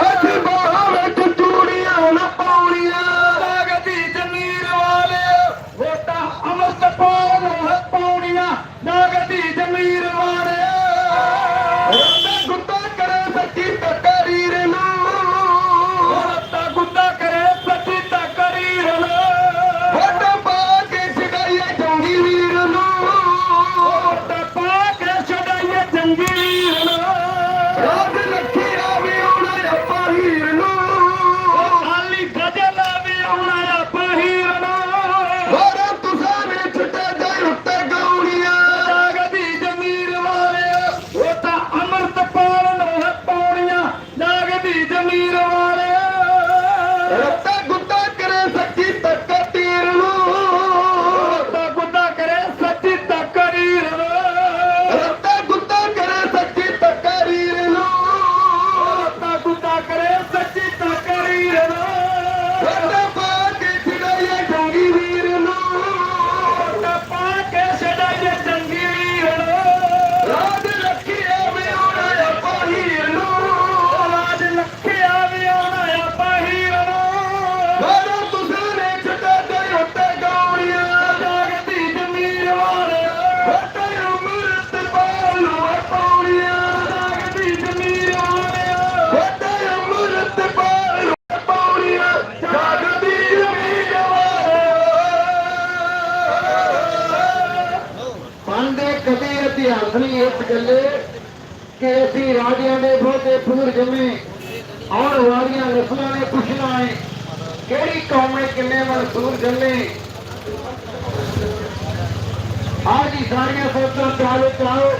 ਅੱਜ ਦੇ ਬਹੁਤੇ ਪੂਰ ਜੰਮੇ ਆਉਣ ਵਾਲੀਆਂ ਨਸਲਾਂ ਨੇ ਪੁੱਛਣਾ ਹੈ ਕਿਹੜੀ ਕੌਮ ਨੇ ਕਿੰਨੇ ਮਨਸੂਰ ਜੰਮੇ ਆਜ ਹੀ ਸਾਰੀਆਂ ਸੋਚਾਂ ਚਾਲੋ ਚਾਓ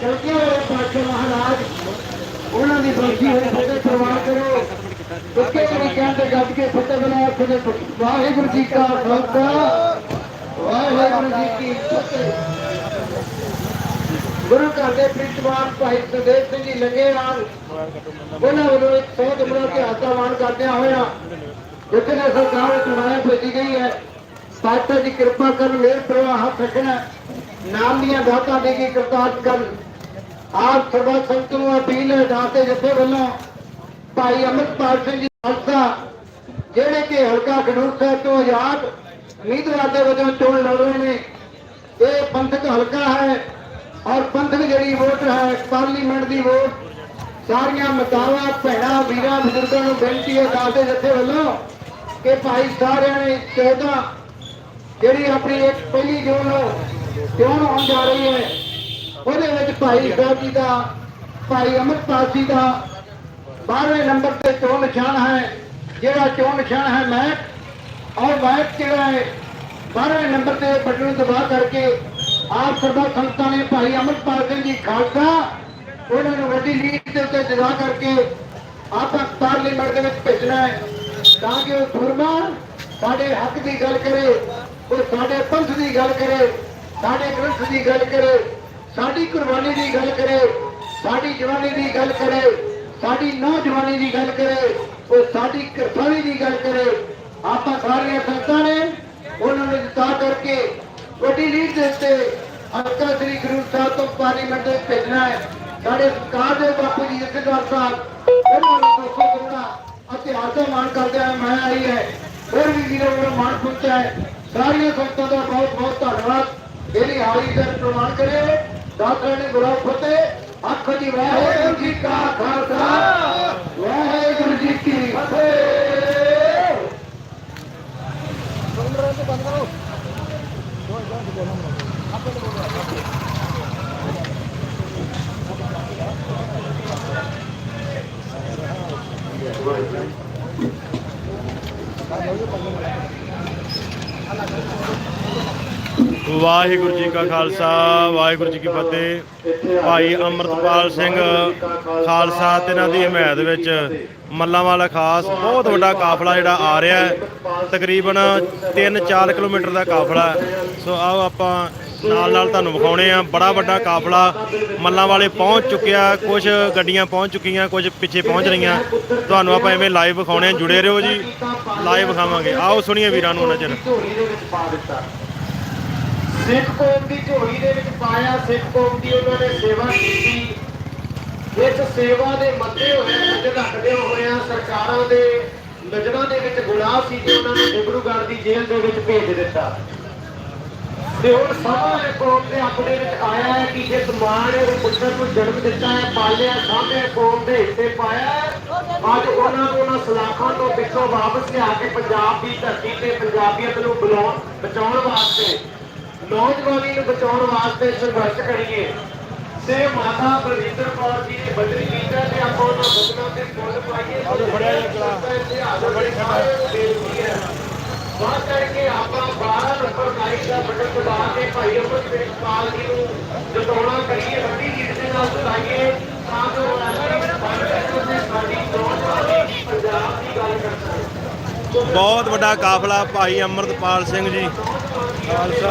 ਚਲਕੇ ਹੋਏ ਪਾਤਸ਼ਾਹ ਮਹਾਰਾਜ ਉਹਨਾਂ ਦੀ ਬਰਸੀ ਹੋਈ ਫਤਿਹ ਪ੍ਰਵਾਨ ਕਰੋ ਦੁੱਖੇ ਵੀ ਕਹਿੰਦੇ ਗੱਜ ਕੇ ਫਤਿਹ ਬਣਾ ਖੁਦੇ ਵਾਹਿਗੁਰੂ ਜੀ ਕਾ ਖਾਲਸਾ ਵਾਹਿਗੁਰੂ ਜੀ ਕੀ ਫਤਿਹ ਗੁਰੂ ਘਰ ਦੇ ਪ੍ਰਿੰਸਪਾਲ ਭਾਈ ਸੁਦੇਵ ਸਿੰਘ ਜੀ ਲੰਗੇ ਨਾਲ। ਉਹਨਾਂ ਵੱਲੋਂ ਇੱਕ ਸੌ ਦਮਰਾ ਤੇ ਆਸਾਵਾਨ ਕਰਦਿਆਂ ਹੋਇਆ ਜਿੱਥੇ ਨੇ ਸਰਕਾਰ ਵਿੱਚ ਭੇਜੀ ਗਈ ਹੈ। ਪਾਤਸ਼ਾਹ ਦੀ ਕਿਰਪਾ ਕਰਨ ਮੇਰ ਪ੍ਰਵਾਹ ਹੱਥ ਨਾਮ ਦੀਆਂ ਦਾਤਾਂ ਦੇ ਕੇ ਕਰਤਾਰ ਕਰਨ। ਆਪ ਸਭਾ ਸੰਤ ਨੂੰ ਅਪੀਲ ਹੈ, ਦਾਤੇ ਜਥੇ ਵੱਲੋਂ ਭਾਈ ਅਮਰਪਾਲ ਸਿੰਘ ਜੀ ਖਾਲਸਾ, ਜਿਹੜੇ ਕਿ ਹਲਕਾ ਖਡੂਰ ਸਾਹਿਬ ਤੋਂ ਆਜ਼ਾਦ ਉਮੀਦਵਾਰ ਦੇ ਵਜੋਂ ਚੋਣ ਲੜ ਰਹੇ ਨੇ। ਇਹ ਪੰਥਕ ਹਲਕਾ ਹੈ। ਔਰ ਪੰਥਕ ਜਿਹੜੀ ਵੋਟ ਹੈ, ਪਾਰਲੀਮੈਂਟ ਦੀ ਵੋਟ, ਸਾਰੀਆਂ ਮਤਾਵਾਂ ਭੈਣਾਂ, ਵੀਰਾਂ, ਬਜ਼ੁਰਗਾਂ ਨੂੰ ਬੇਨਤੀ ਹੈ ਦਾਦੇ ਜਥੇ ਵੱਲੋਂ ਕਿ ਭਾਈ ਸਾਰਿਆਂ ਨੇ 14 ਜਿਹੜੀ ਆਪਣੀ ਇੱਕ ਪਹਿਲੀ ਜੂਨ ਨੂੰ ਚੋਣ ਹੋਣ ਜਾ ਰਹੀ ਹੈ, ਉਹਦੇ ਵਿੱਚ ਭਾਈ ਸਾਹਿਬ ਜੀ ਦਾ, ਭਾਈ ਅਮਰਪਾਲ ਜੀ ਦਾ 12ਵੇਂ ਨੰਬਰ ਤੇ ਚੋਣ ਨਿਸ਼ਾਨ ਹੈ, ਜਿਹੜਾ ਚੋਣ ਨਿਸ਼ਾਨ ਹੈ ਮੈਂ ਔਰ ਵਾਇਟ ਜਿਹੜਾ ਹੈ 12ਵੇਂ ਨੰਬਰ ਤੇ ਬਟਨ ਨੂੰ ਦਬਾ ਕਰਕੇ ਆਪ ਸਰਬੱਤ ਸੰਗਤਾਂ ਨੇ ਭਾਈ ਅਮਰਪਾਲ ਸਿੰਘ ਜੀ ਖਾਲਸਾ, ਉਹਨਾਂ ਨੂੰ ਵੱਡੀ ਲੀਡ ਦੇ ਉੱਤੇ ਜਗਾ ਕਰਕੇ ਆਪਾਂ ਪਾਰਲੀਮੈਂਟ ਦੇ ਵਿੱਚ ਭੇਜਣਾ ਹੈ, ਤਾਂ ਕਿ ਉਹ ਸੁਰਮਾ ਸਾਡੇ ਹੱਕ ਦੀ ਗੱਲ ਕਰੇ, ਉਹ ਸਾਡੇ ਪੰਥ ਦੀ ਗੱਲ ਕਰੇ, ਸਾਡੇ ਗ੍ਰੰਥ ਦੀ ਗੱਲ ਕਰੇ, ਸਾਡੀ ਕੁਰਬਾਨੀ ਦੀ ਗੱਲ ਕਰੇ, ਸਾਡੀ ਜਵਾਨੀ ਦੀ ਗੱਲ ਕਰੇ, ਸਾਡੀ ਨੌਜਵਾਨੀ ਦੀ ਗੱਲ ਕਰੇ, ਉਹ ਸਾਡੀ ਕਿਰਪਾਨੀ ਦੀ ਗੱਲ ਕਰੇ। ਆਪਾਂ ਸਾਰੀਆਂ ਸੰਗਤਾਂ ਨੇ ਉਹਨਾਂ ਨੂੰ ਜਿਤਾ ਕਰਕੇ ਵੱਡੀ ਲੀਡ ਦੇ ਉੱਤੇ ਹਲਕਾ ਸ੍ਰੀ ਗੁਰੂ ਸਾਹਿਬ ਤੋਂ ਪਾਰਲੀਮੈਂਟ ਦੇ ਭੇਜਣਾ ਹੈ। ਸਾਡੇ ਸਰਕਾਰ ਦੇ ਬਾਪੂ ਜੀ ਜਥੇਦਾਰ ਸਾਹਿਬ ਉਹਨਾਂ ਨੂੰ ਦੋਸਤੋ ਕਰਨਾ ਅਤੇ ਆਦਰ ਮਾਣ ਕਰਦੇ ਆ ਮੈਂ ਆਈ ਹੈ। ਹੋਰ ਵੀ ਵੀਰੋ ਨੂੰ ਮਾਣ ਪਹੁੰਚਿਆ ਹੈ। ਸਾਰੀਆਂ ਸੰਗਤਾਂ ਦਾ ਬਹੁਤ ਬਹੁਤ ਧੰਨਵਾਦ। ਇਹਦੀ ਹਾਜ਼ਰੀ ਦਾ ਪ੍ਰਮਾਣ ਕਰਿਓ ਦਾਤਰਾ ਨੇ ਗੁਰੂ ਫਤਿਹ ਅੱਖ ਦੀ ਵਾਹਿਗੁਰੂ ਜੀ ਕਾ ਖਾਲਸਾ। ਵਾਹਿਗੁਰੂ ਜੀ ਕੀ ਫਤਿਹ। ਵਾਹਿਗੁਰੂ ਜੀ ਕਾ ਖਾਲਸਾ, ਵਾਹਿਗੁਰੂ ਜੀ ਕੀ ਫਤਿਹ। ਭਾਈ ਅਮਰਤਪਾਲ ਸਿੰਘ ਖਾਲਸਾ ਤੇ ਇਹਨਾਂ ਦੀ ਹਮਾਇਤ ਵਿੱਚ ਮੱਲਾਂ ਵਾਲਾ ਖਾਸ ਬਹੁਤ ਵੱਡਾ ਕਾਫਲਾ ਜਿਹੜਾ ਆ ਰਿਹਾ ਹੈ। ਤਕਰੀਬਨ 3-4 ਕਿਲੋਮੀਟਰ ਦਾ ਕਾਫਲਾ ਸੋ ਆਓ ਆਪਾਂ ਨਾਲ ਨਾਲ ਤੁਹਾਨੂੰ ਵਿਖਾਉਣੇ ਆ। ਬੜਾ ਵੱਡਾ ਕਾਫਲਾ ਮੱਲਾਂ ਵਾਲੇ ਪਹੁੰਚ ਚੁੱਕਿਆ। ਕੁਝ ਗੱਡੀਆਂ ਪਹੁੰਚ ਚੁੱਕੀਆਂ ਕੁਝ ਪਿੱਛੇ ਪਹੁੰਚ ਰਹੀਆਂ। ਤੁਹਾਨੂੰ ਆਪਾਂ ਐਵੇਂ ਲਾਈਵ ਵਿਖਾਉਣੇ ਆ। ਜੁੜੇ ਰਹੋ ਜੀ। ਲਾਈਵ ਵਿਖਾਵਾਂਗੇ। ਆਓ ਸੁਣੀਏ ਵੀਰਾਂ ਨੂੰ ਨਜ਼ਰ। ਝੋਲੀ ਦੇ ਵਿੱਚ ਪਾ ਦਿੱਤਾ। ਸਿੱਖ ਕੌਮ ਦੀ ਝੋਲੀ ਦੇ ਵਿੱਚ ਪਾਇਆ। ਸਿੱਖ ਕੌਮ ਦੀ ਉਹਨਾਂ ਨੇ ਸੇਵਾ ਕੀਤੀ। ਇਸ ਸੇਵਾ ਦੇ ਮੱਦੇ ਹੋਏ, ਨਜ਼ਰ ਰੱਖਦੇ ਹੋਇਆਂ ਸਰਕਾਰਾਂ ਦੇ ਨਜ਼ਰਾਂ ਦੇ ਵਿੱਚ ਗੁਨਾਹ ਸੀ ਤੇ ਉਹਨਾਂ ਨੂੰ ਡਿਬਰੂਗੜ੍ਹ ਦੀ ਜੇਲ੍ਹ ਦੇ ਵਿੱਚ ਭੇਜ ਦਿੱਤਾ। ਤੇ ਹੁਣ ਇਹ ਕੌਮ ਦੇ ਆਪਣੇ ਵਿੱਚ ਆਇਆ ਹੈ ਕਿ ਜਿਸ ਮਾਂ ਨੇ ਉਹ ਪੁੱਤਰ ਨੂੰ ਜਨਮ ਦਿੱਤਾ ਹੈ ਪਾਲਿਆ ਸਾਹਮਣੇ ਕੌਮ ਦੇ ਹਿੱਸੇ ਪਾਇਆ ਹੈ, ਅੱਜ ਉਹਨਾਂ ਨੂੰ ਉਹਨਾਂ ਸਲਾਖਾਂ ਤੋਂ ਪਿੱਛੋਂ ਵਾਪਸ ਲਿਆ ਕੇ ਪੰਜਾਬ ਦੀ ਧਰਤੀ ਤੇ ਪੰਜਾਬੀਅਤ ਨੂੰ ਬੁਲਾਉਣ ਬਚਾਉਣ ਵਾਸਤੇ ਨੌਜਵਾਨੀ ਨੂੰ ਬਚਾਉਣ ਵਾਸਤੇ ਸੰਘਰਸ਼ ਕਰੀਏ। ਤੇ ਮਾਤਾ ਬਲਵਿੰਦਰ ਕੌਰ ਜੀ ਨੇ ਬਦਲੀ ਕੀਤਾ ਤੇ ਆਪਾਂ ਉਹਨਾਂ ਬਦਲਾਂ ਤੇ ਫੁੱਲ ਪਾਈਏ। ਫੜਿਆ ਜੀ ਬੜੀ ਖੜਾ ਬਾਤ ਕਰਕੇ ਆਪਾਂ 12 ਨੰਬਰ ਲਾਈਨ ਦਾ ਬਟਨ ਦਬਾ ਕੇ ਭਾਈ ਅਮਰ ਪ੍ਰਿੰਸਪਾਲ ਜੀ ਨੂੰ ਜਿਤਾਉਣਾ ਕਰੀਏ ਵੱਡੀ ਲੀਡ ਦੇ ਨਾਲ ਜਿਤਾਈਏ ਤਾਂ ਜੋ ਸਾਡੀ ਨੌਜਵਾਨੀ ਪੰਜਾਬ ਦੀ ਗੱਲ ਕਰ ਸਕੇ ਬਹੁਤ ਵੱਡਾ ਕਾਫਲਾ ਭਾਈ ਅਮਰਤਪਾਲ ਸਿੰਘ ਜੀ। ਖਾਲਸਾ।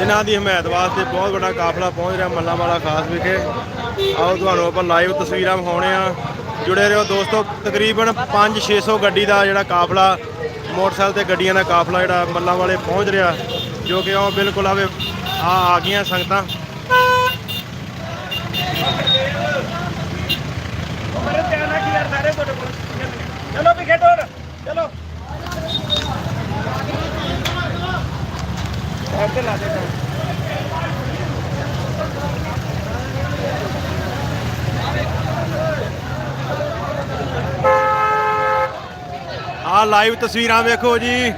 ਇਹਨਾਂ ਦੀ ਹਮਾਇਤ ਵਾਸਤੇ ਬਹੁਤ ਵੱਡਾ ਕਾਫਲਾ ਪਹੁੰਚ ਰਿਹਾ ਮੱਲਾਂ ਵਾਲਾ ਖਾਸ ਵਿਖੇ। ਆਓ ਤੁਹਾਨੂੰ ਆਪਾਂ ਲਾਈਵ ਤਸਵੀਰਾਂ ਵਿਖਾਉਣੇ ਆ। ਜੁੜੇ ਰਹੋ ਦੋਸਤੋ ਤਕਰੀਬਨ 5-600 ਗੱਡੀ ਦਾ ਜਿਹੜਾ ਕਾਫਲਾ ਮੋਟਰਸਾਈਕਲ ਤੇ ਗੱਡੀਆਂ ਦਾ ਕਾਫਲਾ ਜਿਹੜਾ ਮੱਲਾਂ ਵਾਲੇ ਪਹੁੰਚ ਰਿਹਾ ਜੋ ਕਿ ਉਹ ਬਿਲਕੁਲ ਆਵੇ ਆ ਆ ਗਈਆਂ ਸੰਗਤਾਂ। ਚਲੋ ਵੀ ਖੇਡੋ ਚਲੋ। ਇੱਥੇ ਲਾ ਦੇ ਆ ਲਾਈਵ ਤਸਵੀਰਾਂ ਵੇਖੋ ਜੀ।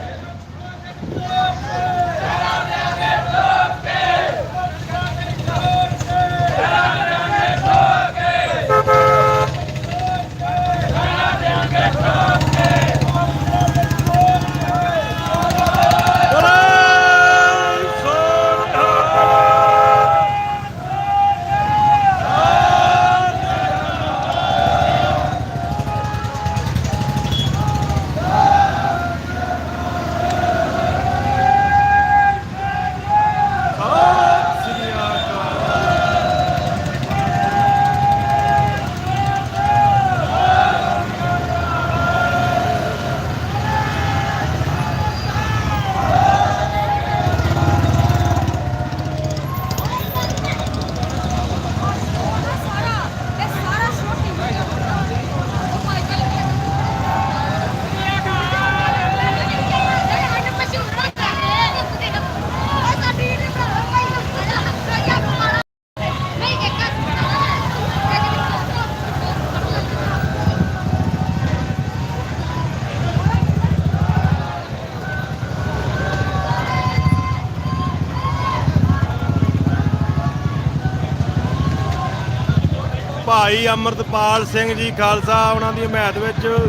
ਭਾਈ ਅਮਰਤਪਾਲ ਸਿੰਘ ਜੀ ਖਾਲਸਾ, ਉਹਨਾਂ ਦੀ ਹਮਾਇਤ ਵਿੱਚ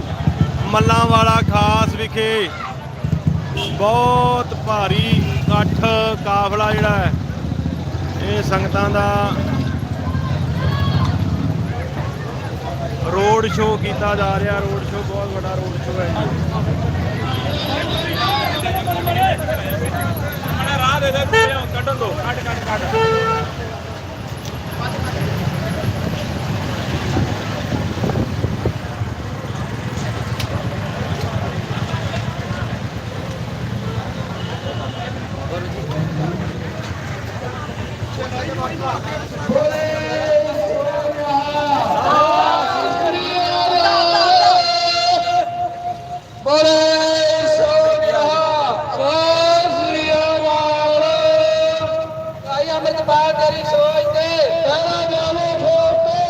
ਮੱਲਾਂ ਵਾਲਾ ਖਾਸ ਵਿਖੇ ਬਹੁਤ ਭਾਰੀ ਇਕੱਠ ਕਾਫਲਾ ਜਿਹੜਾ ਹੈ, ਇਹ ਸੰਗਤਾਂ ਦਾ ਰੋਡ ਸ਼ੋਅ ਕੀਤਾ ਜਾ ਰਿਹਾ, ਰੋਡ ਸ਼ੋਅ, ਬਹੁਤ ਵੱਡਾ ਰੋਡ ਸ਼ੋਅ ਹੈ ਜੀ। ਬੋਲੇ ਸੋਨਿਆ ਸੋਸਰੀਆ ਵਾਲ ਆਈ ਅਮਿਤ ਬਾਦ ਤੇਰੀ ਸੋਚ ਤੇ ਤੇਰਾ ਜਾਣੇ ਠੋਕ ਤੇ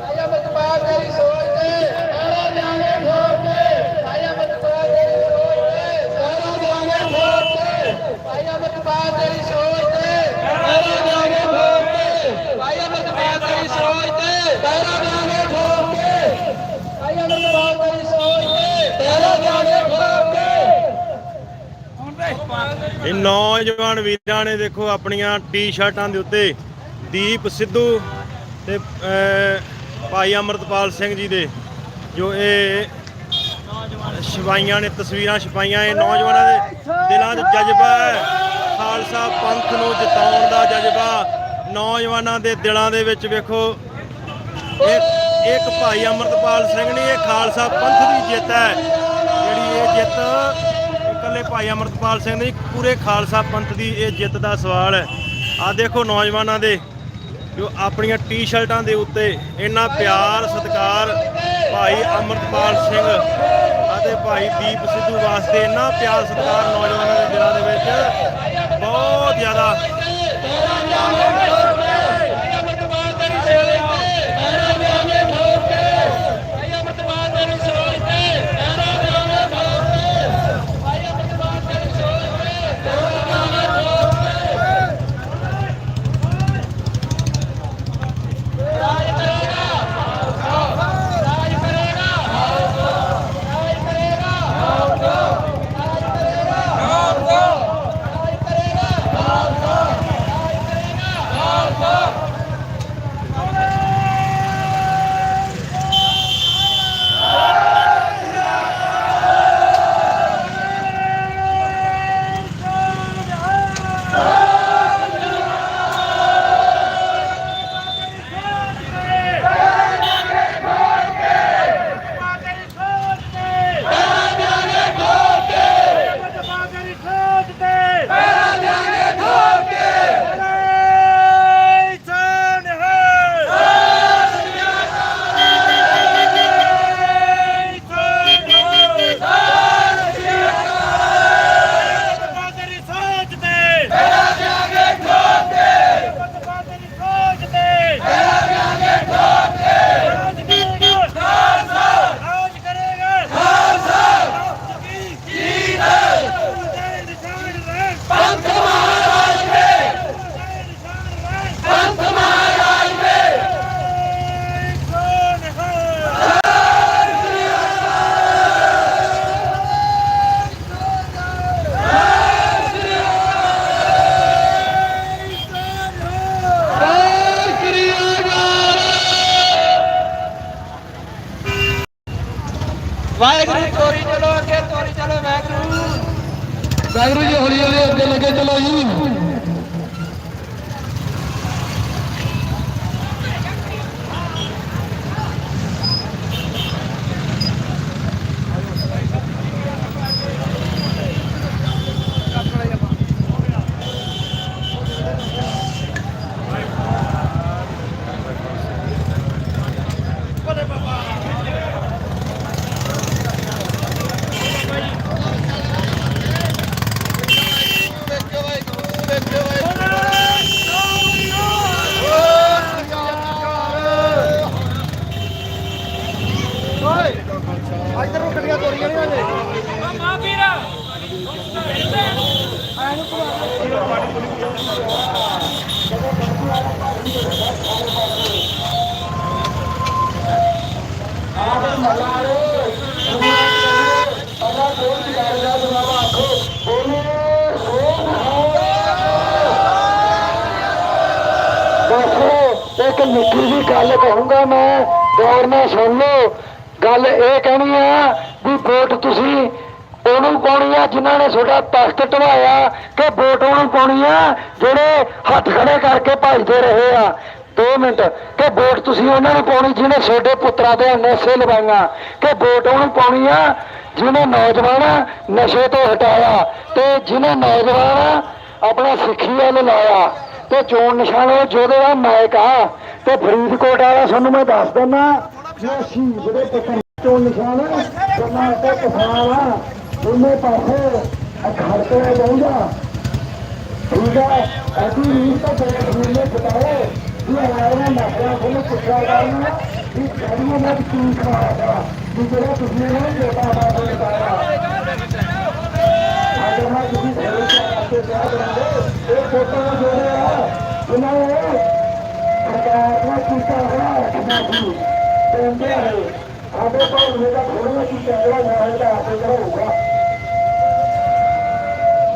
ਆਈ ਅਮਿਤ ਬਾਦ ਤੇਰੀ ਸੋਚ ਤੇ ਤੇਰਾ ਜਾਣੇ ਠੋਕ ਤੇ ਆਈ ਅਮਿਤ ਬਾਦ ਤੇਰੀ ਸੋਚ ਤੇ ਤੇਰਾ ਜਾਣੇ ਠੋਕ ਤੇ ਆਈ ਅਮਿਤ ਬਾਦ ਤੇਰੀ ਸੋਚ ਤੇ ਤੇਰਾ ਜਾਣੇ ਠੋਕ ਤੇ ਆਈ ਅਮਿਤ ਬਾਦ ਤੇਰੀ ਸੋਚ ਤੇ ਤੇਰਾ ਜਾਣੇ ਠੋਕ ਕੇ ਆਈ ਅਮਿਤ ਬਾਦ ਤੇਰੀ ਸੋਚ ਤੇ ਤੇਰਾ ਜਾਣੇ ਠੋਕ ਕੇ ਇਹ ਨੌਜਵਾਨ ਵੀਰਾਂ ਨੇ ਦੇਖੋ ਆਪਣੀਆਂ ਟੀ-ਸ਼ਰਟਾਂ ਦੇ ਉੱਤੇ ਦੀਪ ਸਿੱਧੂ ਤੇ ਭਾਈ ਅਮਰਤਪਾਲ ਸਿੰਘ ਜੀ ਦੇ, ਜੋ ਇਹ ਛਪਾਈਆਂ ਨੇ, ਤਸਵੀਰਾਂ ਛਪਾਈਆਂ ਇਹ ਨੌਜਵਾਨਾਂ ਦੇ ਦਿਲਾਂ 'ਚ ਜਜ਼ਬਾ ਹੈ। ਖਾਲਸਾ ਪੰਥ ਨੂੰ ਜਿਤਾਉਣ ਦਾ ਜਜ਼ਬਾ ਨੌਜਵਾਨਾਂ ਦੇ ਦਿਲਾਂ ਦੇ ਵਿੱਚ ਵੇਖੋ। ਇਹ ਇੱਕ ਭਾਈ ਅਮਰਤਪਾਲ ਸਿੰਘ ਨੇ ਇਹ ਖਾਲਸਾ ਪੰਥ ਦੀ ਜਿੱਤ ਹੈ। ਜਿਹੜੀ ਇਹ ਜਿੱਤ ਇਕੱਲੇ ਭਾਈ ਅਮਰਤਪਾਲ ਸਿੰਘ ਨੇ ਪੂਰੇ ਖਾਲਸਾ ਪੰਥ ਦੀ ਇਹ ਜਿੱਤ ਦਾ ਸਵਾਲ ਹੈ। ਆ ਦੇਖੋ ਨੌਜਵਾਨਾਂ ਦੇ, ਜੋ ਆਪਣੀਆਂ ਟੀ-ਸ਼ਰਟਾਂ ਦੇ ਉੱਤੇ ਇੰਨਾ ਪਿਆਰ, ਸਤਿਕਾਰ ਭਾਈ ਅਮਰਤਪਾਲ ਸਿੰਘ ਅਤੇ ਭਾਈ ਦੀਪ ਸਿੱਧੂ ਵਾਸਤੇ ਇੰਨਾ ਪਿਆਰ, ਸਤਿਕਾਰ ਨੌਜਵਾਨਾਂ ਦੇ ਦਿਲਾਂ ਦੇ ਵਿੱਚ ਬਹੁਤ ਜ਼ਿਆਦਾ ਵਾਹਿਗੁਰੂ ਤੋਰੀ ਚਲੋ ਅੱਗੇ ਤੋਰੀ ਚਲੋ ਵਾਹਿਗੁਰੂ। ਵਾਹਿਗੁਰੂ ਜੀ ਹੌਲੀ ਹੌਲੀ ਅੱਗੇ ਲੱਗੇ ਚਲੋ ਜੀ। ਇੱਕ ਮਿੱਠੀ ਜੀ ਗੱਲ ਕਹੂੰਗਾ ਮੈਂ, ਗੌਰ ਨਾਲ ਸੁਣ ਲਓ। ਗੱਲ ਇਹ ਕਹਿਣੀ ਆ ਵੀ ਵੋਟ ਤੁਸੀਂ ਉਹਨੂੰ ਪਾਉਣੀ ਆ, ਜਿਨ੍ਹਾਂ ਨੇ ਤੁਹਾਡਾ ਤਖਤ ਢਵਾਇਆ ਕਿ ਵੋਟ ਉਹਨੂੰ ਪਾਉਣੀ ਆ, ਜਿਹੜੇ ਹੱਥ ਖੜੇ ਕਰਕੇ ਭਜਦੇ ਰਹੇ ਆ। 2 ਮਿੰਟ, ਕਿ ਵੋਟ ਤੁਸੀਂ ਉਹਨਾਂ ਨੂੰ ਪਾਉਣੀ ਜਿਹਨੇ ਤੁਹਾਡੇ ਪੁੱਤਰਾਂ ਦੇ ਨਸ਼ੇ ਲਵਾਈਆਂ ਕਿ ਵੋਟ ਉਹਨੂੰ ਪਾਉਣੀ ਆ, ਜਿਹਨੇ ਨੌਜਵਾਨ ਨਸ਼ੇ ਤੋਂ ਹਟਾਇਆ ਤੇ ਜਿਹਨੇ ਨੌਜਵਾਨ ਆਪਣਾ ਸਿੱਖੀ ਵੱਲ ਲਾਇਆ ਤੇ ਚੋਣ ਨਿਸ਼ਾਨ ਉਹ ਜਿਹਦੇ ਦਾ ਨਾਇਕ ਆ। ਤੇ ਫਰੀਦਕੋਟ ਵਾਲਾ ਤੁਹਾਨੂੰ ਮੈਂ ਦੱਸ ਦਿੰਦਾ ਜੇ ਸ਼ਹੀਦ ਦੇ ਪੁੱਤਰ ਚੋਣ ਨਿਸ਼ਾਨ ਉਹਨਾਂ ਤੇ ਕਿਸਾਨ ਆ ਦੋਨੇ ਪਾਸੇ ਅਖੜ ਕੇ ਰਹੂਗਾ ਠੀਕ ਹੈ ਅਸੀਂ ਵੀ ਤਾਂ ਬੜੇ ਨੇ ਬਤਾਏ ਕਿ ਆਇਆ ਨਸ਼ਾ ਕੋਲ ਪੁੱਛਿਆ ਕਰਨਾ ਕਿ ਜਿਹੜੀਆਂ ਮੈਂ ਕੀ ਖਾਦਾ ਕਿ ਜਿਹੜਾ ਤੁਸੀਂ ਨੇ ਜੋਤਾ ਬਾਬਾ ਨੇ ਪਾਇਆ ਅਗਰ ਮੈਂ ਤੁਸੀਂ ਘਰੇ ਜਾ ਕੇ ਜਾ ਕਰਾਂਗੇ ਇਹ ਫੋਟੋ ਜਿਹੜੇ ਆ, ਇਹਨਾਂ ਨੇ ਸਰਕਾਰ ਨੇ ਕੀਤਾ ਹੋਇਆ ਕਿੰਨਾ ਸੀ ਕਹਿੰਦੇ ਆ ਸਾਡੇ ਕੋਲ ਮੇਰਾ ਥੋੜਾ ਕੀ ਚੱਲਦਾ ਨਾ ਹੈ ਆਪੇ ਹੋਊਗਾ।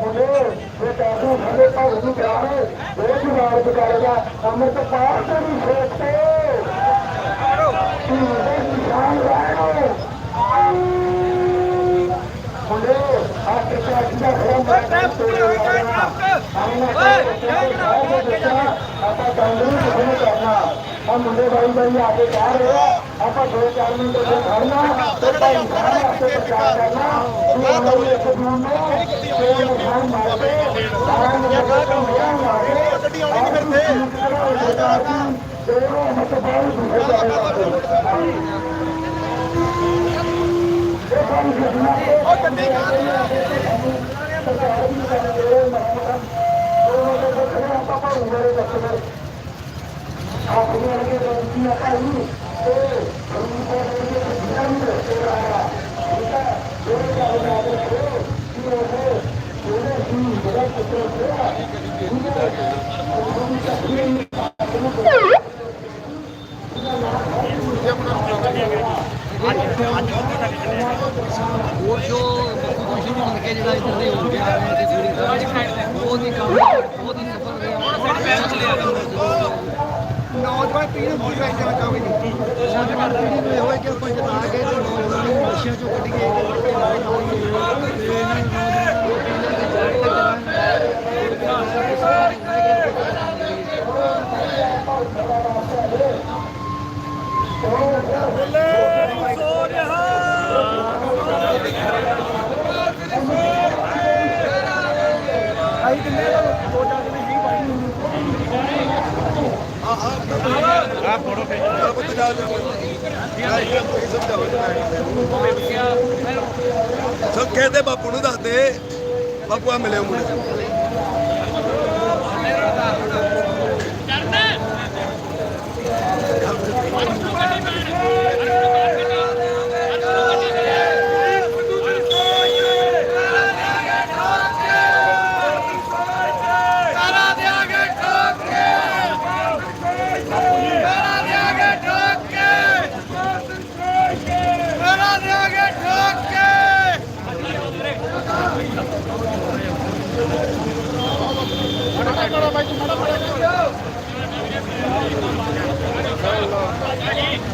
ਮੁੰਡੇ ਇਹ ਕਾਹੂ ਸਾਡੇ ਭਾਉ ਨੂੰ ਪਿਆਰ ਬਹੁਤ ਵਾਰ ਬਕਾਰੇਗਾ ਅੰਮ੍ਰਿਤ ਪਾਰ ਤੇ ਵੀ ਨਿਸ਼ਾਨ ਰਹਿਣੋ ਮੁੰਡੇ ਆ ਕੇ ਚਾਚੀ ਦਾ ਖੜਾ ਮੈਂ ਤੋੜੇ ਆਪਾਂ ਕੰਗਰੂ ਕਿਹਨੂੰ ਕਰਨਾ। ਆ ਮੁੰਡੇ ਬਾਈ ਬਾਈ ਆ ਕੇ ਕਹਿ ਰਹੇ ਆ। ਆਪਾਂ ਦੋ ਚਾਰ ਮਿੰਟ ਉੱਥੇ ਖੜਨਾ ਤੇ ਭਾਈ ਸਾਹਿਬ ਵਾਸਤੇ ਪ੍ਰਚਾਰ ਕਰਨਾ ਕਿ ਉਹਨਾਂ ਨੂੰ ਇੱਕ ਦੂਰ ਨੂੰ ਕੋਈ ਨਿਸ਼ਾਨ ਮਾਰ ਕੇ ਸਾਰਾ ਨਿਕਲ ਕੇ ਮਿਆ ਮਾਰੇ ਗੱਡੀ ਆਉਣੀ ਨਹੀਂ ਫਿਰਦੇ ਦੋਨੋਂ ਮਤ ਬਾਹਰ ਦੁਖੇ ਜਾਏ ਇਹ ਸਾਰੀ ਘਟਨਾ ਉਹ ਗੱਡੀ ਸਰਕਾਰ ਵੀ ਕਰ ਰਹੀ ਹੈ ਮਹਾਰਾਜ ਉਹ ਦੇ ਕੋਲ ਆਪਾਂ ਭਾਉਂਦੇ ਰਹੇ ਦੱਸਦੇ ਆਪਣੇ ਅਰਗੇ ਬੇਨਤੀ ਆ ਭਾਈ ਤੇ ਹਰੀ ਜਿਹੜਾ ਜੋ ਖੁਸ਼ੀ ਨੂੰ ਮਿਲ ਕੇ ਜਿਹੜਾ ਇੱਧਰ ਦੇ ਹੋ ਗਿਆ ਤੇ ਪੂਰੀ ਤਰ੍ਹਾਂ ਬਹੁਤ ਕੰਮ ਬਹੁਤ ਸਫਲ ਰਿਹਾ। ਨੌਜਵਾਨ ਪੀੜ੍ਹੀ ਨੂੰ ਕੀ ਕਹਿਣਾ ਚਾਹੋਗੇ ਜੀ ਨੌਜਵਾਨ ਪੀੜ੍ਹੀ ਨੂੰ ਇਹੋ ਹੈ ਕਿ ਆਪਾਂ ਜਿਤਾ ਕੇ ਤੇ ਨੌਜਵਾਨਾਂ ਨੂੰ ਨਸ਼ਿਆਂ ਚੋਂ ਕੱਢੀਏ ਤੇ ਇਹਨਾਂ ਨੂੰ ਨੌਜਵਾਨਾਂ ਨੂੰ ਪੀੜ੍ਹੀ ਦੇ ਜਾਣ ਤੱਕ ਸਭ ਕਹਿੰਦੇ ਬਾਪੂ ਨੂੰ ਦੱਸਦੇ ਬਾਪੂ ਆ ਮਿਲੇ ਮੁੰਡੇ।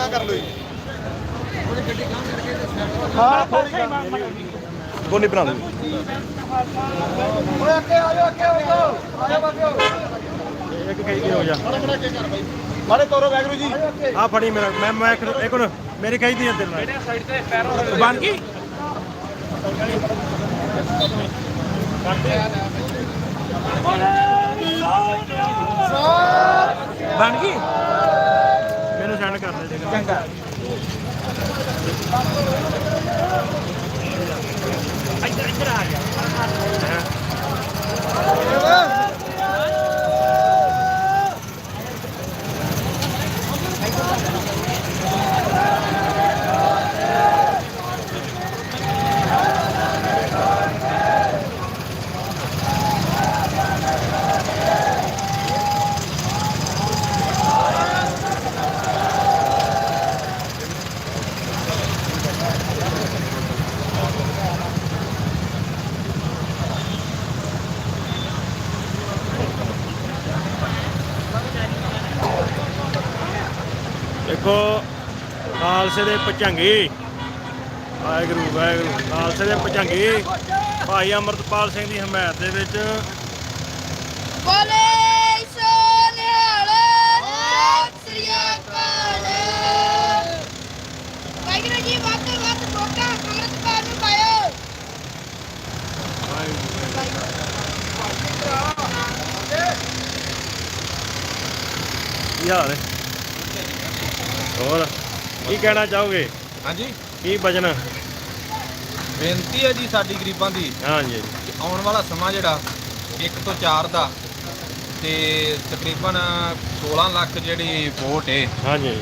ਗਾਂ ਕਰ ਲਓ ਜੀ? ਹਾਂ ਥੋੜੀ ਗਾਂ ਦੋਨੇ ਬਣਾ ਲਓ ਓਏ ਅੱਗੇ ਆ ਜਾਓ ਅੱਗੇ ਆ ਜਾਓ। ਆ ਜਾਓ ਬਾਕਿਓ ਇੱਕ ਕਹੀ ਦੀ ਹੋ ਜਾ ਮਾਰੇ ਤੋਰੋ ਵੈਗਰੂ ਜੀ। ਆ ਫੜੀ ਮੇਰਾ ਮੈਂ ਮੈਂ ਇੱਕ ਇੱਕ ਨੂੰ ਮੇਰੀ ਕਹੀ ਦੀ ਅੰਦਰ ਨਾਲ। ਬਣ ਗਈ? ਬਣ ਗਈ? ਮੈਨੂੰ ਸੈਂਡ ਕਰ ਦੇ ਚੰਗਾ ਦੇਖੋ ਖਾਲਸੇ ਦੇ ਪਚੰਗੀ। ਵਾਹਿਗੁਰੂ ਵਾਹਿਗੁਰੂ ਖਾਲਸੇ ਦੇ ਪਚੰਗੀ। ਭਾਈ ਅਮਰਤਪਾਲ ਸਿੰਘ ਦੀ ਹਮਾਇਤ ਦੇ ਵਿੱਚ। ਬੋਲੇ ਸੋਨਿਆਲ ਹੋਰ ਕੀ ਕਹਿਣਾ ਚਾਹੋਗੇ? ਹਾਂਜੀ। ਕੀ ਬਚਨ ਬੇਨਤੀ ਹੈ ਜੀ ਸਾਡੀ ਗਰੀਬਾਂ ਦੀ ਹਾਂਜੀ। ਕਿ ਆਉਣ ਵਾਲਾ ਸਮਾਂ ਜਿਹੜਾ 1 ਤੋਂ 4 ਦਾ ਤੇ ਤਕਰੀਬਨ 16 ਲੱਖ ਜਿਹੜੀ ਵੋਟ ਹੈ ਹਾਂਜੀ।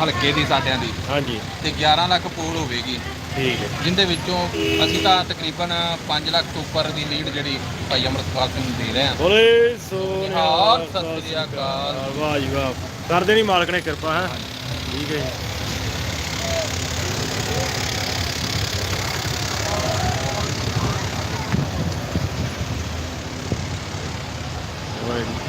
ਹਲਕੇ ਦੀ ਸਾਡਿਆਂ ਦੀ ਹਾਂਜੀ। ਤੇ 11 ਲੱਖ ਪੋਲ ਹੋਵੇਗੀ। ਠੀਕ ਹੈ। ਜਿੰਦੇ ਵਿੱਚੋਂ ਅਸੀਂ ਤਾਂ ਤਕਰੀਬਨ 5 ਲੱਖ ਤੋਂ ਉੱਪਰ ਦੀ ਲੀਡ ਜਿਹੜੀ ਭਾਈ ਅਮਰਤਪਾਲ ਸਿੰਘ ਨੂੰ ਦੇ ਰਹੇ ਹਾਂ। ਬੋਲੇ ਸੋਨਿਹਾਲ ਨਿਹਾਲ ਸਤਿ ਸ੍ਰੀ ਅਕਾਲ। ਵਾਹ ਜੀ ਵਾਹ। ਕਰਦੇ ਨਹੀਂ ਮਾਲਕ ਨੇ ਕਿਰਪਾ ਹੈ? ਠੀਕ ਹੈ ਜੀ ਵਾਹਿਗੁਰੂ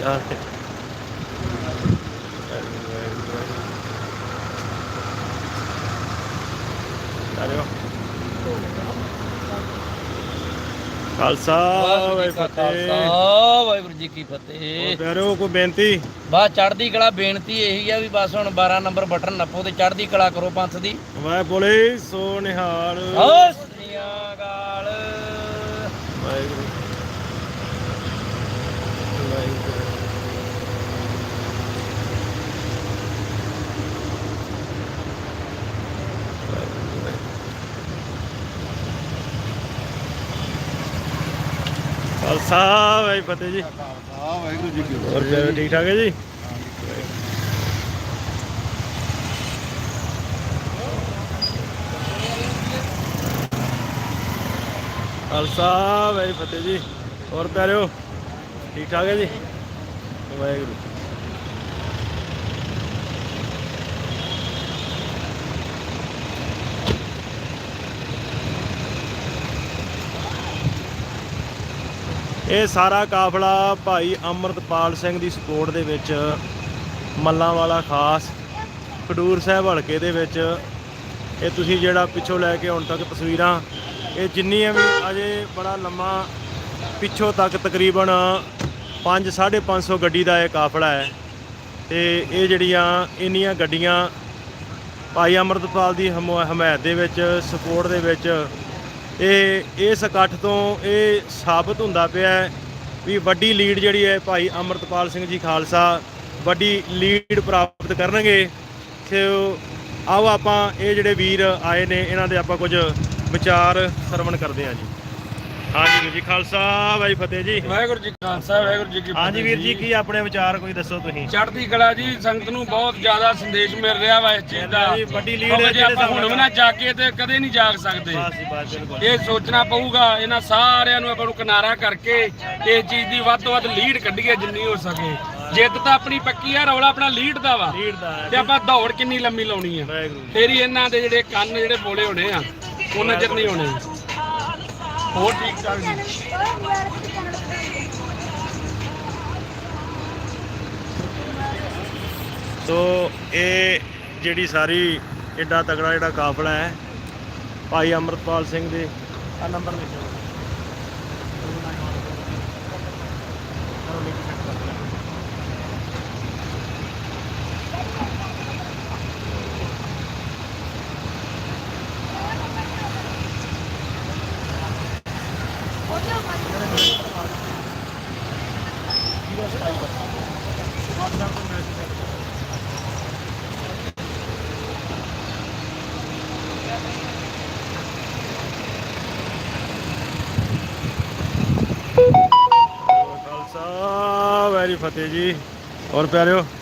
ਯਾਰ ਆਰਿਓ ਖਾਲਸਾ ਵਾਹਿ ਫਤਿਹ ਵਾਹਿਗੁਰੂ ਜੀ ਕੀ ਫਤਿਹ। ਪਿਆਰਿਓ ਕੋਈ ਬੇਨਤੀ? ਬਸ ਚੜ੍ਹਦੀ ਕਲਾ ਬੇਨਤੀ ਇਹੀ ਆ ਵੀ ਬਸ ਹੁਣ 12 ਨੰਬਰ ਬਟਨ ਨੱਪੋ ਤੇ ਚੜ੍ਹਦੀ ਕਲਾ ਕਰੋ ਪੰਥ ਦੀ। ਵਾਹਿ ਬੋਲੇ ਸੋ ਨਿਹਾਲ ਸਤਿ ਸ੍ਰੀ ਅਕਾਲ ਵਾਹਿਗੁਰੂ ਵਾਹਿਗੁਰੂ ਖਾਲਸਾ ਵਾਹਿ ਫਤਿਹ ਜੀ। ਹਾਂ ਵਾਹਿਗੁਰੂ ਜੀ ਕੀ ਹੋਰ ਜੀ ਠੀਕ ਠਾਕ ਹੈ ਜੀ? ਖਾਲਸਾ ਵਾਹਿ ਫਤਿਹ ਜੀ। ਹੋਰ ਪਿਆਰਿਓ ਠੀਕ ਠਾਕ ਹੈ ਜੀ? ਵਾਹਿਗੁਰੂ। ਇਹ ਸਾਰਾ ਕਾਫਲਾ ਭਾਈ ਅਮਰਤਪਾਲ ਸਿੰਘ ਦੀ ਸਪੋਰਟ ਦੇ ਵਿੱਚ ਮੱਲਾਂ ਵਾਲਾ ਖਾਸ ਖਡੂਰ ਸਾਹਿਬ ਹਲਕੇ ਦੇ ਵਿੱਚ। ਇਹ ਤੁਸੀਂ ਜਿਹੜਾ ਪਿੱਛੋਂ ਲੈ ਕੇ ਹੁਣ ਤੱਕ ਤਸਵੀਰਾਂ, ਇਹ ਜਿੰਨੀਆਂ ਵੀ ਅਜੇ ਬੜਾ ਲੰਮਾ ਪਿੱਛੋਂ ਤੱਕ ਤਕਰੀਬਨ 5 550 ਗੱਡੀ ਦਾ ਇਹ ਕਾਫਲਾ ਹੈ। ਤੇ ਇਹ ਜਿਹੜੀਆਂ ਇੰਨੀਆਂ ਗੱਡੀਆਂ ਭਾਈ ਅਮਰਤਪਾਲ ਦੀ ਹਮ- ਹਮਾਇਤ ਦੇ ਵਿੱਚ, ਸਪੋਰਟ ਦੇ ਵਿੱਚ ਇਹ ਇਸ ਇਕੱਠ ਤੋਂ ਇਹ ਸਾਬਤ ਹੁੰਦਾ ਪਿਆ ਵੀ ਵੱਡੀ ਲੀਡ ਜਿਹੜੀ ਹੈ ਭਾਈ ਅਮਰਤਪਾਲ ਸਿੰਘ ਜੀ ਖਾਲਸਾ ਵੱਡੀ ਲੀਡ ਪ੍ਰਾਪਤ ਕਰਨਗੇ। ਸੋ ਆਓ ਆਪਾਂ ਇਹ ਜਿਹੜੇ ਵੀਰ ਆਏ ਨੇ, ਇਹਨਾਂ ਦੇ ਆਪਾਂ ਕੁਝ ਵਿਚਾਰ ਸਰਵਣ ਕਰਦੇ ਹਾਂ ਜੀ। ਹਾਂਜੀ ਵੀਰ ਜੀ ਖਾਲਸਾ ਵਾਹਿ ਫਤਿਹ ਜੀ। ਵਾਹਿਗੁਰੂ ਜੀ ਖਾਲਸਾ ਵਾਹਿਗੁਰੂ ਜੀ ਕੀ ਫਤਿਹ ਹਾਂਜੀ ਵੀਰ ਜੀ ਕੀ ਆਪਣੇ ਵਿਚਾਰ ਕੋਈ ਦੱਸੋ ਤੁਸੀਂ? ਚੜ੍ਹਦੀ ਕਲਾ ਜੀ ਸੰਗਤ ਨੂੰ ਬਹੁਤ ਜ਼ਿਆਦਾ ਸੰਦੇਸ਼ ਮਿਲ ਰਿਹਾ ਵਾ ਇਸ ਚੀਜ਼ ਦਾ। ਜੀ, ਵੱਡੀ ਲੀਡ ਹੈ ਜਿਹੜੇ ਆਪਾਂ ਹੁਣ ਵੀ ਨਾ ਜਾਗੇ ਤੇ ਕਦੇ ਨਹੀਂ ਜਾਗ ਸਕਦੇ। ਬਸ ਜੀ, ਬਸ ਬਿਲਕੁਲ। ਇਹ ਸੋਚਣਾ ਪਊਗਾ ਇਹਨਾਂ ਸਾਰਿਆਂ ਨੂੰ ਆਪਾਂ ਨੂੰ ਕਿਨਾਰਾ ਕਰਕੇ ਇਸ ਚੀਜ਼ ਦੀ ਵੱਧ ਤੋਂ ਵੱਧ ਲੀਡ ਕੱਢੀਏ ਜਿੰਨੀ ਹੋ ਸਕੇ। ਜਿੱਤ ਤਾਂ ਆਪਣੀ ਪੱਕੀ ਆ ਰੌਲਾ ਆਪਣਾ ਲੀਡ ਦਾ ਵਾ। ਲੀਡ ਦਾ ਹੈ। ਤੇ ਆਪਾਂ ਦੌੜ ਕਿੰਨੀ ਲੰਮੀ ਲਾਉਣੀ ਆ। ਵਾਹਿਗੁਰੂ ਫੇਰ ਹੀ ਇਹਨਾਂ ਦੇ ਜਿਹੜੇ ਕੰਨ ਜਿਹੜੇ ਬੋਲੇ ਹੋਣੇ ਆ ਉਹਨਾਂ ਚਿਰ ਨਹੀਂ ਹੋਣੇ। ਹੋਰ ਠੀਕ ਠਾਕ ਜੀ। ਤੋ ਇਹ ਜਿਹੜੀ ਸਾਰੀ ਇੱਡਾ ਤਗੜਾ ਜਿਹੜਾ ਕਾਫਲਾ ਹੈ ਭਾਈ ਅਮਰਪਾਲ ਸਿੰਘ ਦੇ। ਆ ਨੰਬਰ ਲਿਖੋ ਔਰ ਪਿਆਰਿਓ। ਇੱਕ ਮਿੰਟ